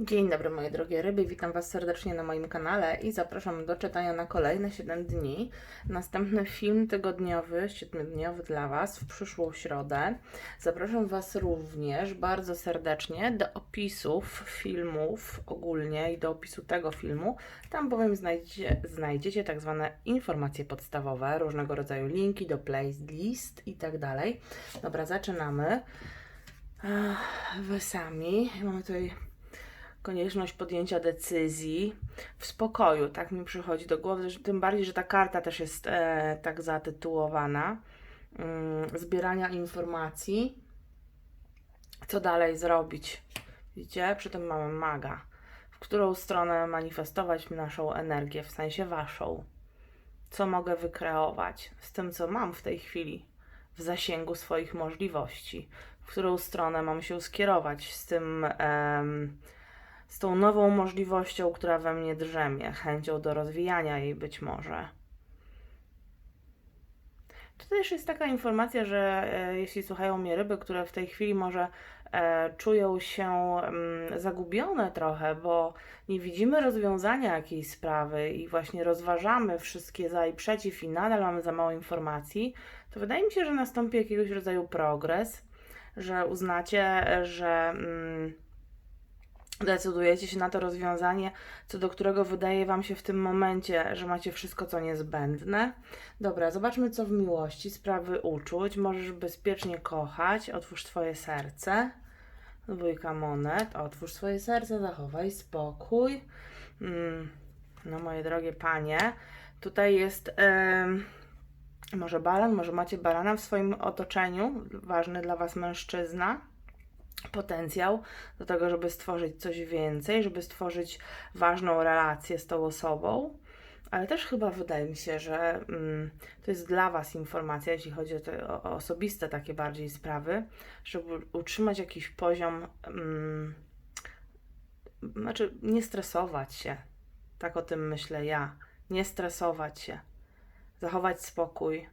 Dzień dobry moje drogie ryby, witam Was serdecznie na moim kanale i zapraszam do czytania na kolejne 7 dni. Następny film tygodniowy, 7-dniowy dla Was w przyszłą środę. Zapraszam Was również bardzo serdecznie do opisów filmów ogólnie i do opisu tego filmu. Tam bowiem znajdziecie, znajdziecie tak zwane informacje podstawowe, różnego rodzaju linki do playlist i tak dalej. Dobra, zaczynamy. Wy sami. Mamy tutaj konieczność podjęcia decyzji w spokoju. Tak mi przychodzi do głowy, tym bardziej, że ta karta też jest e, tak zatytułowana. Mm, zbierania informacji, co dalej zrobić. Widzicie? Przy tym mamy maga. W którą stronę manifestować naszą energię, w sensie waszą. Co mogę wykreować z tym, co mam w tej chwili w zasięgu swoich możliwości. W którą stronę mam się skierować z tym. em, z tą nową możliwością, która we mnie drzemie, chęcią do rozwijania jej być może. To też jest taka informacja, że e, jeśli słuchają mnie ryby, które w tej chwili może e, czują się mm, zagubione trochę, bo nie widzimy rozwiązania jakiejś sprawy i właśnie rozważamy wszystkie za i przeciw i nadal mamy za mało informacji, to wydaje mi się, że nastąpi jakiegoś rodzaju progres, że uznacie, że. Decydujecie się na to rozwiązanie, co do którego wydaje Wam się w tym momencie, że macie wszystko, co niezbędne. Dobra, zobaczmy, co w miłości, sprawy uczuć. Możesz bezpiecznie kochać, otwórz Twoje serce. Dwójka monet, otwórz swoje serce, zachowaj spokój. Mm, no, moje drogie panie, tutaj jest. em, może balan, może macie barana w swoim otoczeniu, ważny dla Was mężczyzna potencjał do tego, żeby stworzyć coś więcej, żeby stworzyć ważną relację z tą osobą. Ale też chyba wydaje mi się, że mm, to jest dla Was informacja, jeśli chodzi o te o, osobiste takie bardziej sprawy, żeby utrzymać jakiś poziom, mm, znaczy nie stresować się. Tak o tym myślę ja. Nie stresować się. Zachować spokój.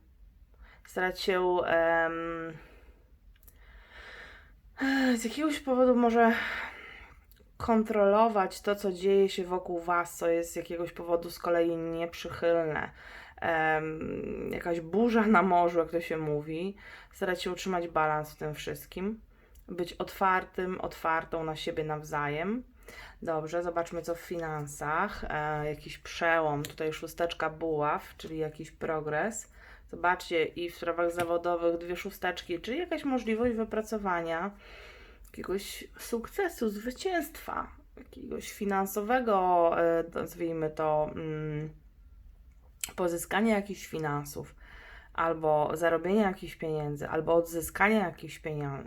Starać się. em, z jakiegoś powodu może kontrolować to, co dzieje się wokół Was, co jest z jakiegoś powodu z kolei nieprzychylne. Em, jakaś burza na morzu, jak to się mówi. Starać się utrzymać balans w tym wszystkim. Być otwartym, otwartą na siebie nawzajem. Dobrze, zobaczmy co w finansach. E, jakiś przełom, tutaj szósteczka buław, czyli jakiś progres. Zobaczcie, i w sprawach zawodowych dwie szósteczki, czyli jakaś możliwość wypracowania jakiegoś sukcesu, zwycięstwa, jakiegoś finansowego, e, nazwijmy to, mm, pozyskania jakichś finansów, albo zarobienia jakichś pieniędzy, albo odzyskania jakichś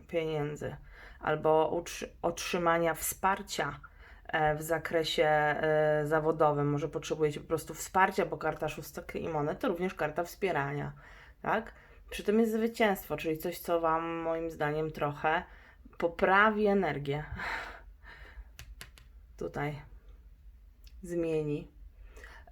pieniędzy, albo otrzymania wsparcia w zakresie e, zawodowym. Może potrzebujecie po prostu wsparcia, bo karta szóstek i monet to również karta wspierania, tak? Przy tym jest zwycięstwo, czyli coś, co Wam moim zdaniem trochę poprawi energię. Tutaj zmieni.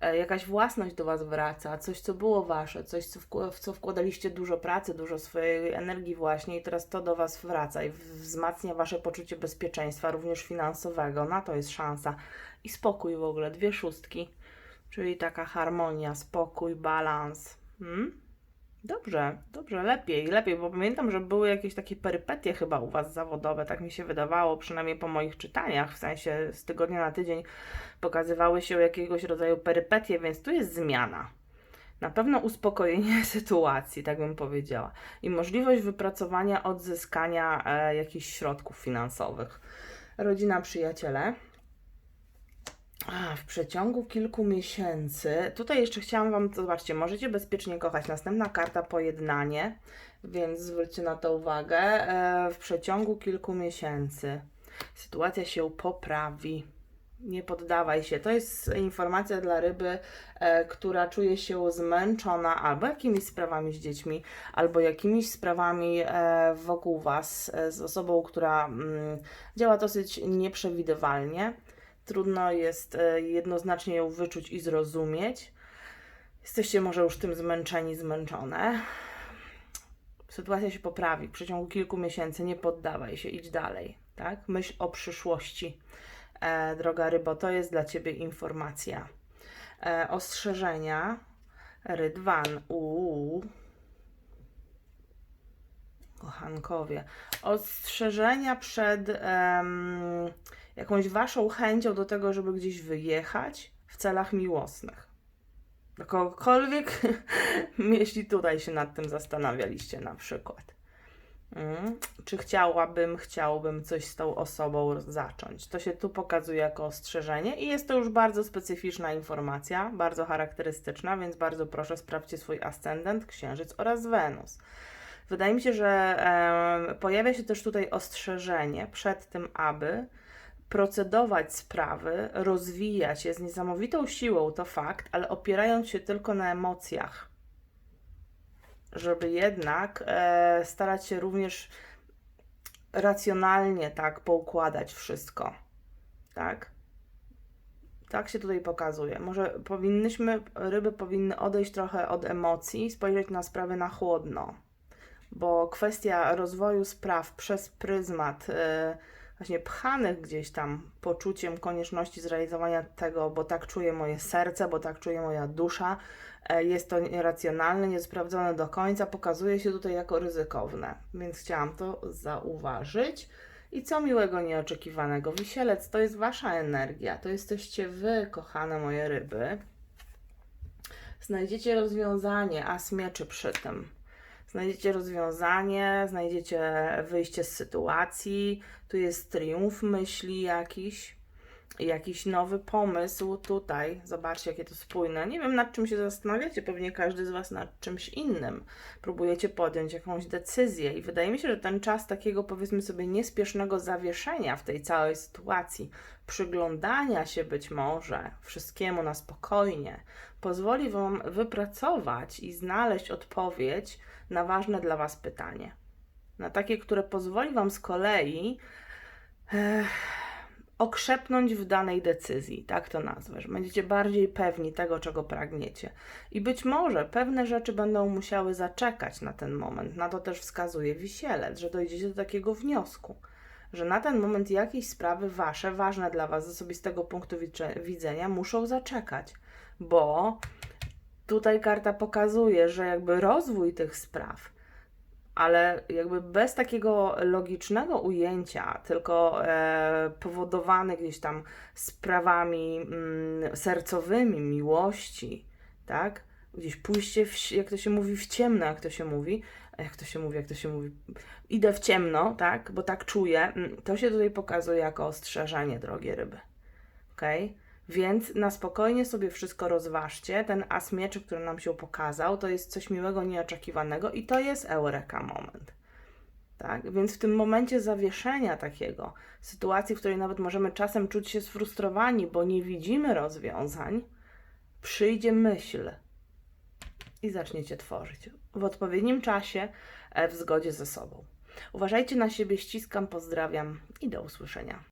E, Jakaś własność do Was wraca, coś, co było Wasze, coś, co w co wkładaliście dużo pracy, dużo swojej energii właśnie i teraz to do Was wraca i wzmacnia Wasze poczucie bezpieczeństwa, również finansowego. Na to jest szansa. I spokój w ogóle, dwie szóstki, czyli taka harmonia, spokój, balans. Hmm? Dobrze, dobrze, lepiej, lepiej, bo pamiętam, że były jakieś takie perypetie chyba u Was zawodowe, tak mi się wydawało, przynajmniej po moich czytaniach, w sensie z tygodnia na tydzień pokazywały się jakiegoś rodzaju perypetie, więc tu jest zmiana. Na pewno uspokojenie sytuacji, tak bym powiedziała, i możliwość wypracowania, odzyskania e, jakichś środków finansowych. Rodzina, przyjaciele. W przeciągu kilku miesięcy. Tutaj jeszcze chciałam Wam, zobaczcie, możecie bezpiecznie kochać. Następna karta pojednanie, więc zwróćcie na to uwagę. E, w przeciągu kilku miesięcy sytuacja się poprawi. Nie poddawaj się. To jest informacja dla ryby, e, która czuje się zmęczona albo jakimiś sprawami z dziećmi, albo jakimiś sprawami e, wokół Was, e, z osobą, która mm, działa dosyć nieprzewidywalnie. Trudno jest e, jednoznacznie ją wyczuć i zrozumieć. Jesteście może już tym zmęczeni, zmęczone. Sytuacja się poprawi w przeciągu kilku miesięcy. Nie poddawaj się, idź dalej. Tak? Myśl o przyszłości. e, droga rybo, to jest dla Ciebie informacja. E, ostrzeżenia. Rydwan. Uuu. Kochankowie. Ostrzeżenia przed em, jakąś Waszą chęcią do tego, żeby gdzieś wyjechać w celach miłosnych. Do kogokolwiek, jeśli tutaj się nad tym zastanawialiście na przykład. Mm. Czy chciałabym, chciałbym coś z tą osobą zacząć? To się tu pokazuje jako ostrzeżenie i jest to już bardzo specyficzna informacja, bardzo charakterystyczna, więc bardzo proszę sprawdźcie swój ascendent, księżyc oraz Wenus. Wydaje mi się, że em, pojawia się też tutaj ostrzeżenie przed tym, aby procedować sprawy, rozwijać je z niesamowitą siłą, to fakt, ale opierając się tylko na emocjach żeby jednak e, starać się również racjonalnie tak poukładać wszystko. Tak? Tak się tutaj pokazuje. Może powinnyśmy, ryby powinny odejść trochę od emocji, spojrzeć na sprawy na chłodno, bo kwestia rozwoju spraw przez pryzmat e, właśnie pchanych gdzieś tam poczuciem konieczności zrealizowania tego, bo tak czuje moje serce, bo tak czuje moja dusza, e, jest to nieracjonalne, niesprawdzone do końca, pokazuje się tutaj jako ryzykowne, więc chciałam to zauważyć. I co miłego, nieoczekiwanego. Wisielec to jest Wasza energia, to jesteście Wy, kochane moje ryby. Znajdziecie rozwiązanie, as mieczy przy tym. Znajdziecie rozwiązanie, znajdziecie wyjście z sytuacji, tu jest triumf myśli jakiś, jakiś nowy pomysł tutaj. Zobaczcie, jakie to spójne. Nie wiem, nad czym się zastanawiacie, pewnie każdy z Was nad czymś innym. Próbujecie podjąć jakąś decyzję i wydaje mi się, że ten czas takiego, powiedzmy sobie, niespiesznego zawieszenia w tej całej sytuacji, przyglądania się być może wszystkiemu na spokojnie, pozwoli Wam wypracować i znaleźć odpowiedź na ważne dla Was pytanie. Na takie, które pozwoli Wam z kolei e, okrzepnąć w danej decyzji, tak to nazwę, że będziecie bardziej pewni tego, czego pragniecie. I być może pewne rzeczy będą musiały zaczekać na ten moment. Na to też wskazuje wisielec, że dojdziecie do takiego wniosku, że na ten moment jakieś sprawy Wasze, ważne dla Was z osobistego punktu widzenia, muszą zaczekać, bo tutaj karta pokazuje, że jakby rozwój tych spraw, ale jakby bez takiego logicznego ujęcia, tylko e, powodowany gdzieś tam sprawami mm, sercowymi, miłości, tak? Gdzieś pójście, w, jak to się mówi, w ciemno, jak to się mówi, jak to się mówi, jak to się mówi, idę w ciemno, tak? Bo tak czuję, mm, to się tutaj pokazuje jako ostrzeżenie, drogie ryby. Okej? Okay? Więc na spokojnie sobie wszystko rozważcie. Ten as mieczy, który nam się pokazał, to jest coś miłego, nieoczekiwanego i to jest eureka moment. Tak? Więc w tym momencie zawieszenia takiego, sytuacji, w której nawet możemy czasem czuć się sfrustrowani, bo nie widzimy rozwiązań, przyjdzie myśl i zaczniecie tworzyć w odpowiednim czasie, e, w zgodzie ze sobą. Uważajcie na siebie, ściskam, pozdrawiam i do usłyszenia.